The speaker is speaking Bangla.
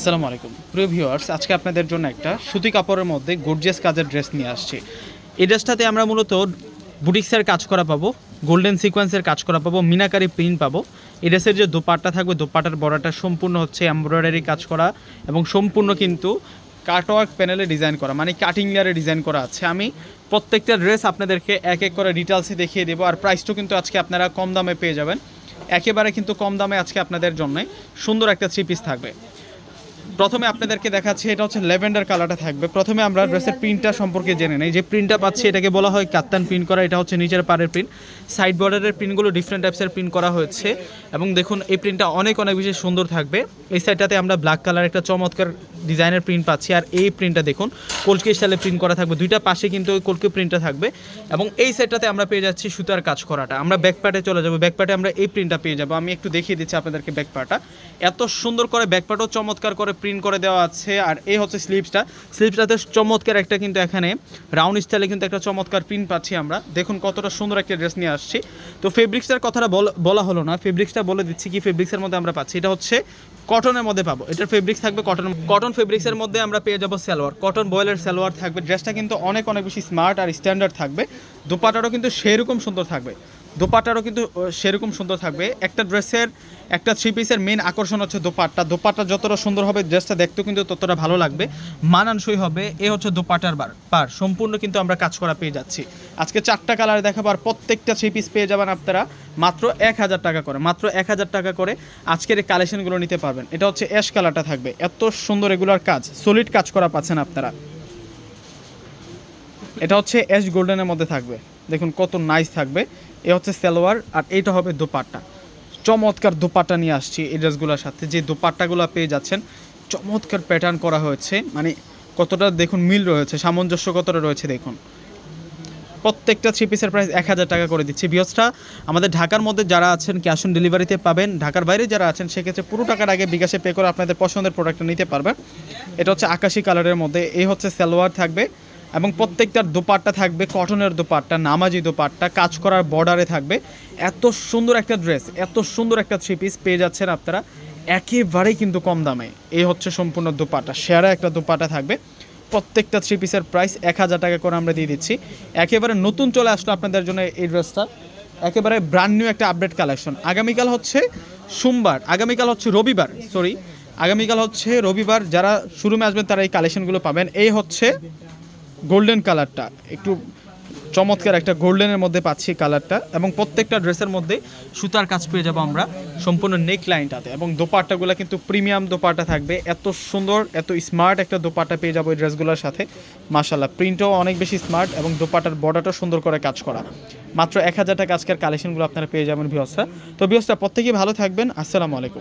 আসসালামু আলাইকুম। প্রিয় ভিউয়ার্স, আজকে আপনাদের জন্য একটা সুতি কাপড়ের মধ্যে গর্জিয়াস কাজের ড্রেস নিয়ে আসছি। এই ড্রেসটাতে আমরা মূলত বুটিক্সের কাজ করা পাবো গোল্ডেন সিকোয়েন্সের কাজ করা পাবো, মিনাকারি প্রিন্ট পাবো। এই ড্রেসের যে দোপাট্টা থাকবে, দোপাট্টার বড়াটা সম্পূর্ণ হচ্ছে এমব্রয়ডারি কাজ করা এবং সম্পূর্ণ কিন্তু কাটওয়ার্ক প্যানেলে ডিজাইন করা মানে কাটিং লেয়ারে ডিজাইন করা আছে। আমি প্রত্যেকটা ড্রেস আপনাদেরকে এক এক করে ডিটেলসে দেখিয়ে দেবো, আর প্রাইসটাও কিন্তু আজকে আপনারা কম দামে পেয়ে যাবেন। একেবারে কিন্তু কম দামে আজকে আপনাদের জন্য সুন্দর একটা থ্রি পিস থাকবে। প্রথমে আপনাদেরকে দেখাচ্ছি, এটা হচ্ছে ল্যাভেন্ডার কালারটা থাকবে। প্রথমে আমরা ড্রেসের প্রিন্টটা সম্পর্কে জেনে নেই। যে প্রিন্টটা পাচ্ছি, এটাকে বলা হয় কাত্তান প্রিন্ট করা, এটা হচ্ছে নিচের পাড়ের প্রিন্ট। সাইড বর্ডারের প্রিন্টগুলো ডিফারেন্ট টাইপসের প্রিন্ট করা হয়েছে। এবং দেখুন, এই প্রিন্টটা অনেক অনেক বেশি সুন্দর থাকবে। এই সাইডটাতে আমরা ব্ল্যাক কালার একটা চমৎকার ডিজাইনের প্রিন্ট পাচ্ছি। আর এই প্রিন্টটা দেখুন, কলকি স্টাইলে প্রিন্ট করা থাকবে। দুইটা পাশে কিন্তু ওই কলকি প্রিন্টটা থাকবে। এবং এই সাইডটাতে আমরা পেয়ে যাচ্ছি সুতার কাজ করাটা। আমরা ব্যাক প্যাটে চলে যাব। ব্যাক প্যাটে আমরা এই প্রিন্টটা পেয়ে যাব। আমি একটু দেখিয়ে দিচ্ছি আপনাদেরকে ব্যাক পার্টটা এত সুন্দর করে ব্যাক পার্টও চমৎকার করে প্রিন্ট করে দেওয়া আছে, আর এই হচ্ছে স্লিপসটা স্লিপসটাতে চমৎকার একটা কিন্তু এখানে রাউন্ড স্টাইলে কিন্তু একটা চমৎকার প্রিন্ট পাচ্ছি আমরা। দেখুন কতটা সুন্দর একটা ড্রেস নিয়ে আসছি। তো ফেব্রিক্সটার কথাটা বল- হলো না। ফেব্রিক্সটা বলে দিচ্ছি কি ফেব্রিক্সের মধ্যে আমরা পাচ্ছি। এটা হচ্ছে কটনের মধ্যে পাবো। এটার ফেব্রিক্স থাকবে কটন কটন ফেব্রিক্সের মধ্যে আমরা পেয়ে যাব সালোয়ার। কটন বয়েলের সালোয়ার থাকবে। ড্রেসটা কিন্তু অনেক অনেক বেশি স্মার্ট আর স্ট্যান্ডার্ড থাকবে। দোপাটারও কিন্তু সেরকম সুন্দর থাকবে। দোপাট্টারও কিন্তু সেরকম সুন্দর থাকবে। একটা ড্রেসের, একটা থ্রি পিসের মেন আকর্ষণ হচ্ছে দোপাট্টা। দোপাট্টা যতটা সুন্দর হবে ড্রেসটা দেখতেও কিন্তু ততটা ভালো লাগবে। মানানসই হবে, এ হচ্ছে দোপাটার বার, পার। সম্পূর্ণ কিন্তু আমরা কাজ করা পেয়ে যাচ্ছি। আজকে চারটা কালার দেখাবো আর প্রত্যেকটা থ্রি পিস পেয়ে যাবেন আপনারা মাত্র এক হাজার টাকা করে, মাত্র এক হাজার টাকা করে আজকের এই কালেকশনগুলো নিতে পারবেন। এটা হচ্ছে অ্যাশ কালারটা থাকবে। এত সুন্দর এগুলোর কাজ সলিড কাজ করা পাচ্ছেন আপনারা। এটা হচ্ছে অ্যাশ গোল্ডেনের মধ্যে থাকবে। দেখুন কত নাইস থাকবে। এ হচ্ছে সালোয়ার, আর এইটা হবে দোপাট্টা। চমৎকার দোপাট্টা নিয়ে আসছি এই ড্রেসগুলোর সাথে। যে দোপাট্টাগুলো পেয়ে যাচ্ছেন, চমৎকার প্যাটার্ন করা হয়েছে। মানে কতটা দেখুন মিল রয়েছে, সামঞ্জস্য কতটা রয়েছে দেখুন। প্রত্যেকটা থ্রি পিসের প্রাইস এক হাজার টাকা করে দিচ্ছি। বিয়সটা আমাদের ঢাকার মধ্যে যারা আছেন ক্যাশ অন ডেলিভারিতে পাবেন। ঢাকার বাইরে যারা আছেন, সেক্ষেত্রে পুরো টাকার আগে বিকাশে পে করে আপনাদের পছন্দের প্রোডাক্টটা নিতে পারবেন। এটা হচ্ছে আকাশি কালারের মধ্যে। এই হচ্ছে সালোয়ার থাকবে। এবং প্রত্যেকটার দোপাট্টা থাকবে, কটনের দোপাট্টা, নামাজি দোপাট্টা, কাজ করার বর্ডারে থাকবে। এত সুন্দর একটা ড্রেস এত সুন্দর একটা থ্রি পিস পেয়ে যাচ্ছেন আপনারা। একেবারেই কিন্তু কম দামে। এই হচ্ছে সম্পূর্ণ দোপাট্টা, সেরা একটা দোপাট্টা থাকবে। প্রত্যেকটা থ্রি পিসের প্রাইস এক হাজার টাকা করে আমরা দিয়ে দিচ্ছি। একেবারে নতুন চলে আসলো আপনাদের জন্য এই ড্রেসটা একেবারে ব্র্যান্ড নিউ একটা আপডেট কালেকশন আগামীকাল হচ্ছে সোমবার, আগামীকাল হচ্ছে রবিবার সরি আগামীকাল হচ্ছে রবিবার, যারা শুরুমে আসবেন তারা এই কালেকশনগুলো পাবেন। এই হচ্ছে গোল্ডেন কালারটা, একটু চমৎকার একটা গোল্ডেনের মধ্যে পাচ্ছি কালারটা এবং প্রত্যেকটা ড্রেসের মধ্যে সুতার কাজ পেয়ে যাব আমরা সম্পূর্ণ নেক লাইনটাতে এবং দোপাট্টাগুলো কিন্তু প্রিমিয়াম দোপাট্টা থাকবে। এত সুন্দর, এত স্মার্ট একটা দোপাট্টা পেয়ে যাব এই ড্রেসগুলোর সাথে। মাশাল্লাহ প্রিন্টও অনেক বেশি স্মার্ট এবং দোপাট্টার বর্ডারটাও সুন্দর করে কাজ করা। মাত্র এক হাজার টাকা আজকের কালেকশনগুলো আপনারা পেয়ে যাবেন ভিওসটা তো ভিওসটা প্রত্যেকেই ভালো থাকবেন। আসসালামু আলাইকুম।